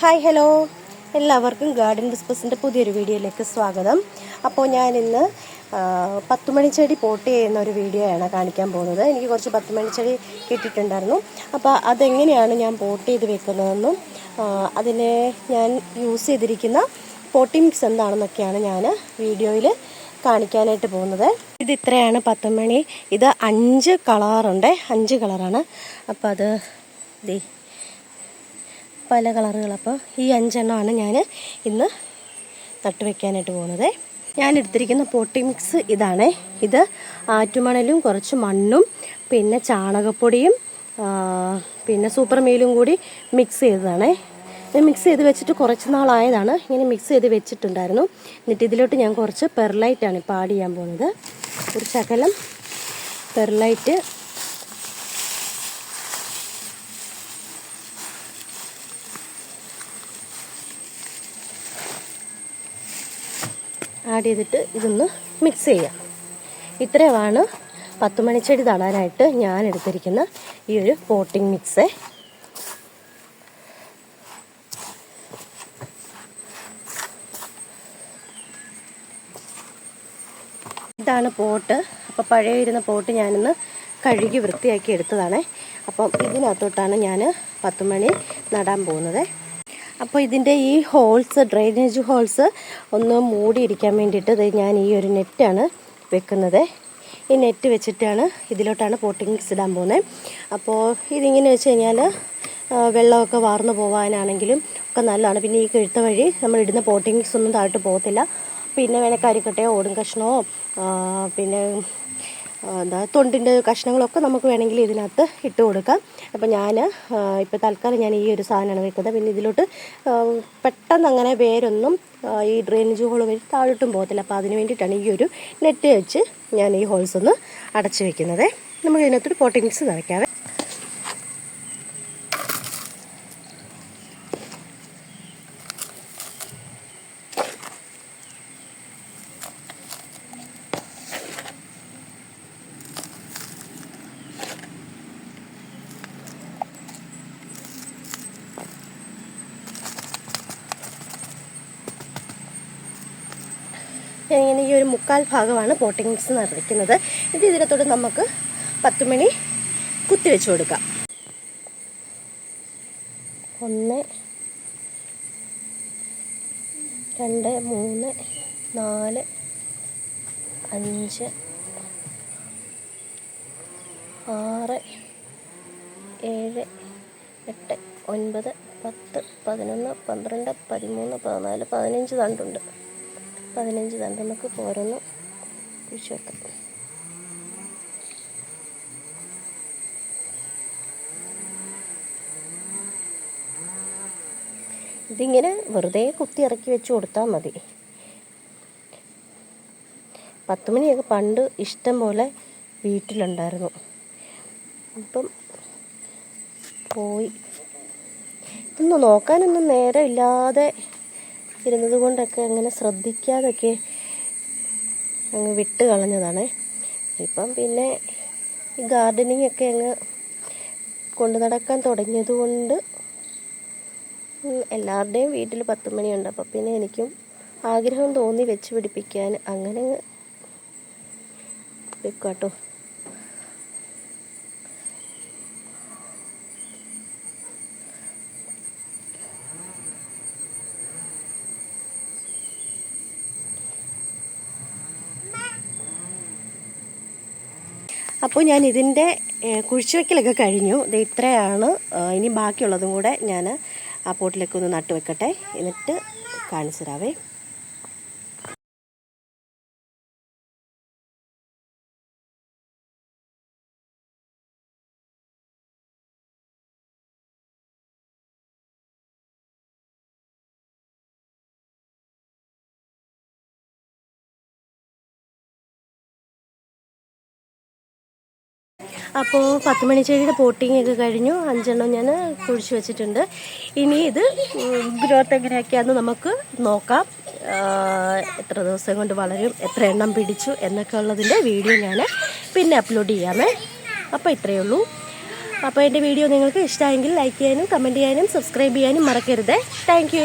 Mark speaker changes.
Speaker 1: Hi hello. എല്ലാവർക്കും garden ഡിസ്പസിന്റെ പുതിയൊരു വീഡിയോയിലേക്ക് സ്വാഗതം. അപ്പോൾ ഞാൻ ഇന്ന് പത്തുമണി ചെടി പോട്ട് ചെയ്യുന്ന ഒരു വീഡിയോ ആണ് കാണിക്കാൻ പോകുന്നത്. എനിക്ക് കുറച്ച് പത്തുമണി ചെടി കിട്ടിയിട്ടുണ്ടായിരുന്നു. അപ്പോൾ അതെങ്ങനെയാണ് ഞാൻ പോട്ട് ചെയ്ത് വെക്കുന്നതെന്നും അതിനെ അതിന് ഞാൻ യൂസ് ചെയ്തിരിക്കുന്ന പോട്ടി മിക്സ് എന്താണെന്നൊക്കെയാണ് ഞാൻ വീഡിയോയിൽ കാണിക്കാനായിട്ട് പോകുന്നത്. ഇത് ഇത്രയാണ് പത്തുമണി. ഇത് അഞ്ച് കളറുണ്ട് അഞ്ച് കളറാണ്. അപ്പോൾ അത് ദേ പല കളറുകൾ. അപ്പോൾ ഈ അഞ്ചെണ്ണമാണ് ഞാൻ ഇന്ന് നട്ടുവെക്കാനായിട്ട് പോകുന്നത് ഞാൻ എടുത്തിരിക്കുന്ന പോട്ടി മിക്സ് ഇതാണ്. ഇത് ആറ്റുമണലും കുറച്ച് മണ്ണും പിന്നെ ചാണകപ്പൊടിയും പിന്നെ സൂപ്പർ മീലും കൂടി മിക്സ് ചെയ്തതാണ്. മിക്സ് ചെയ്ത് വെച്ചിട്ട് കുറച്ച് നാളായതാണ്. ഇങ്ങനെ മിക്സ് ചെയ്ത് വെച്ചിട്ടുണ്ടായിരുന്നു. എന്നിട്ട് ഇതിലോട്ട് ഞാൻ കുറച്ച് പെർലൈറ്റാണ് ഇപ്പോൾ ആഡ് ചെയ്യാൻ പോകുന്നത് ഒരു ശകലം പെർലൈറ്റ് ആഡ് ചെയ്തിട്ട് ഇതൊന്ന് മിക്സ് ചെയ്യാം. ഇത്രയുമാണ് പത്ത് മണിച്ചെടി നടാനായിട്ട് ഞാൻ എടുത്തിരിക്കുന്ന ഈ ഒരു പോട്ടിംഗ് മിക്സ് ഇതാണ് പോട്ട് അപ്പോൾ പഴയ ഇരുന്ന പോട്ട് ഞാനിന്ന് കഴുകി വൃത്തിയാക്കി എടുത്തതാണ്. അപ്പം ഇതിനകത്തോട്ടാണ് ഞാൻ പത്തുമണി നടാൻ പോകുന്നത്. അപ്പോൾ ഇതിന്റെ ഈ ഹോൾസ് ഡ്രെയിനേജ് ഹോൾസ് ഒന്ന് മൂടിയിരിക്കാൻ വേണ്ടിയിട്ട് ഞാൻ ഈ ഒരു നെറ്റാണ് വെക്കുന്നത്. ഈ നെറ്റ് വെച്ചിട്ടാണ് ഇതിലോട്ടാണ് പോട്ടിങ്സ് ഇടാൻ പോകുന്നത്. അപ്പോൾ ഇതിങ്ങനെ വെച്ച് കഴിഞ്ഞാൽ വെള്ളമൊക്കെ വാർന്നു പോകാനാണെങ്കിലും ഒക്കെ നല്ലതാണ്. പിന്നെ ഈ കിഴുത്ത വഴി നമ്മൾ ഇടുന്ന പോട്ടിങ്സ് ഒന്നും താഴോട്ട് പോകത്തില്ല. പിന്നെ വേണേൽ കരിക്കട്ടയോ ഓടും കഷ്ണമോ പിന്നെ എന്താ തൊണ്ടിന്റെ കഷ്ണങ്ങളൊക്കെ നമുക്ക് വേണമെങ്കിൽ ഇതിനകത്ത് ഇട്ട് കൊടുക്കാം. അപ്പോൾ ഞാൻ ഇപ്പോൾ തൽക്കാലം ഞാൻ ഈ ഒരു സാധനമാണ് വെക്കുന്നത്. പിന്നെ ഇതിലോട്ട് പെട്ടെന്ന് അങ്ങനെ വേരൊന്നും ഈ ഡ്രെയിനേജ് ഹോൾ വഴി താഴോട്ടും പോകത്തില്ല. അപ്പോൾ അതിന് വേണ്ടിയിട്ടാണ് ഈ ഒരു നെറ്റ് വെച്ച് ഞാൻ ഈ ഹോൾസ് ഒന്ന് അടച്ചു വെക്കുന്നത്. നമുക്ക് ഇതിനകത്തൊരു പോട്ടി മിക്സ് നിറയ്ക്കാവേ ഇങ്ങനെ ഈ ഒരു മുക്കാൽ ഭാഗമാണ് പോട്ടിങ്സ് മിക്സ് നിറയ്ക്കുന്നത് ഇത് ഇതിനകത്തോട്ട് നമുക്ക് പത്ത് മണി കുത്തി വെച്ച് കൊടുക്കാം. ഒന്ന് രണ്ട് മൂന്ന് നാല് അഞ്ച് ആറ് ഏഴ് എട്ട് ഒൻപത് പത്ത് പതിനൊന്ന് പന്ത്രണ്ട് പതിമൂന്ന് പതിനാല് പതിനഞ്ച് തണ്ടുണ്ട്. പതിനഞ്ച് തണ്ട് നമുക്ക് ഓരോന്ന് കുഴിച്ച് വെക്കാം. ഇതിങ്ങനെ വെറുതെ കുത്തി ഇറക്കി വെച്ച് കൊടുത്താൽ മതി. പത്ത് മണിയൊക്കെ പണ്ട് ഇഷ്ടം പോലെ വീട്ടിലുണ്ടായിരുന്നു. അപ്പം പോയി. ഇതൊന്നും നോക്കാനൊന്നും നേരമില്ലാതെ ഇരുന്നത് കൊണ്ടൊക്കെ അങ്ങനെ ശ്രദ്ധിക്കാതൊക്കെ അങ്ങ് വിട്ട് കളഞ്ഞതാണ്. ഇപ്പം പിന്നെ ഈ ഗാർഡനിങ് ഒക്കെ അങ്ങ് കൊണ്ടു നടക്കാൻ തുടങ്ങിയത് കൊണ്ട് എല്ലാവരുടെയും വീട്ടിൽ പത്ത് മണിയുണ്ട്. അപ്പം പിന്നെ എനിക്കും ആഗ്രഹം തോന്നി വെച്ച് പിടിപ്പിക്കാൻ. അങ്ങനെ അങ്ങ് വെക്കാട്ടോ അപ്പോൾ ഞാൻ ഇതിന്റെ കുഴിച്ചുവെക്കലൊക്കെ കഴിഞ്ഞു. ഇത് ഇത്രയാണ്. ഇനി ബാക്കിയുള്ളതും കൂടെ ഞാൻ ആ പോട്ടിലേക്ക് ഒന്ന് നട്ടു വെക്കട്ടെ എന്നിട്ട് കാണിച്ചു തരാവേ അപ്പോൾ പത്ത് മണിച്ചെടിയുടെ പോട്ടിങ് ഒക്കെ കഴിഞ്ഞു. അഞ്ചെണ്ണം ഞാൻ കുഴിച്ചു വെച്ചിട്ടുണ്ട്. ഇനി ഇത് ഗ്രോത്ത് എങ്ങനെയൊക്കെയാണെന്ന് നമുക്ക് നോക്കാം. എത്ര ദിവസം കൊണ്ട് വളരും എത്ര എണ്ണം പിടിച്ചു എന്നൊക്കെ ഉള്ളതിന്റെ വീഡിയോ ഞാൻ പിന്നെ അപ്ലോഡ് ചെയ്യാമേ. അപ്പോൾ ഇത്രയേ ഉള്ളൂ. അപ്പോൾ എന്റെ വീഡിയോ നിങ്ങൾക്ക് ഇഷ്ടമായെങ്കിൽ ലൈക്ക് ചെയ്യാനും കമന്റ് ചെയ്യാനും സബ്സ്ക്രൈബ് ചെയ്യാനും മറക്കരുത്. താങ്ക്